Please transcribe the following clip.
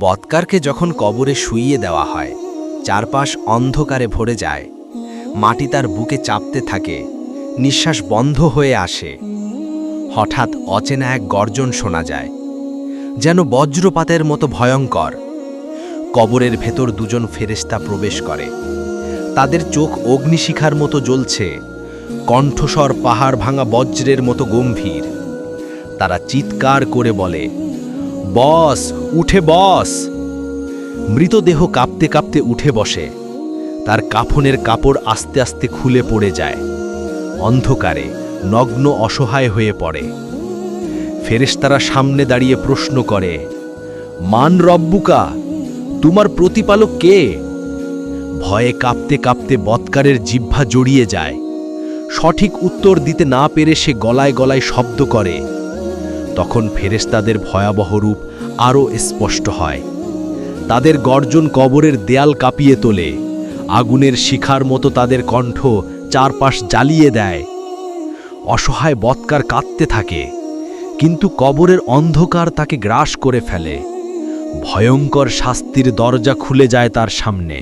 বৎকারকে যখন কবরে শুইয়ে দেওয়া হয়, চারপাশ অন্ধকারে ভরে যায়। মাটি তার বুকে চাপতে থাকে, নিঃশ্বাস বন্ধ হয়ে আসে। হঠাৎ অচেনা এক গর্জন শোনা যায়, যেন বজ্রপাতের মতো ভয়ঙ্কর। কবরের ভেতর দুজন ফেরেশতা প্রবেশ করে। তাদের চোখ অগ্নিশিখার মতো জ্বলছে, কণ্ঠস্বর পাহাড় ভাঙা বজ্রের মতো গম্ভীর। তারা চিৎকার করে বলে বস, উঠে বস। মৃতদেহ কাঁপতে কাঁপতে উঠে বসে। তার কাফনের কাপড় আস্তে আস্তে খুলে পড়ে যায়। অন্ধকারে নগ্ন অসহায় হয়ে পড়ে। ফেরেশতারা সামনে দাঁড়িয়ে প্রশ্ন করে, মান রব্বুকা, তোমার প্রতিপালক কে? ভয়ে কাঁপতে কাঁপতে বৎকারের জিহ্বা জড়িয়ে যায়। সঠিক উত্তর দিতে না পেরে সে গলায় গলায় শব্দ করে তখন ফেরেশতাদের ভয়াবহ রূপ আরও স্পষ্ট হয়। তাদের গর্জন কবরের দেয়াল কাঁপিয়ে তোলে। আগুনের শিখার মতো তাদের কণ্ঠ চারপাশ জ্বালিয়ে দেয়। অসহায় বৎকার কাঁদতে থাকে, কিন্তু কবরের অন্ধকার তাকে গ্রাস করে ফেলে। ভয়ঙ্কর শাস্তির দরজা খুলে যায় তার সামনে।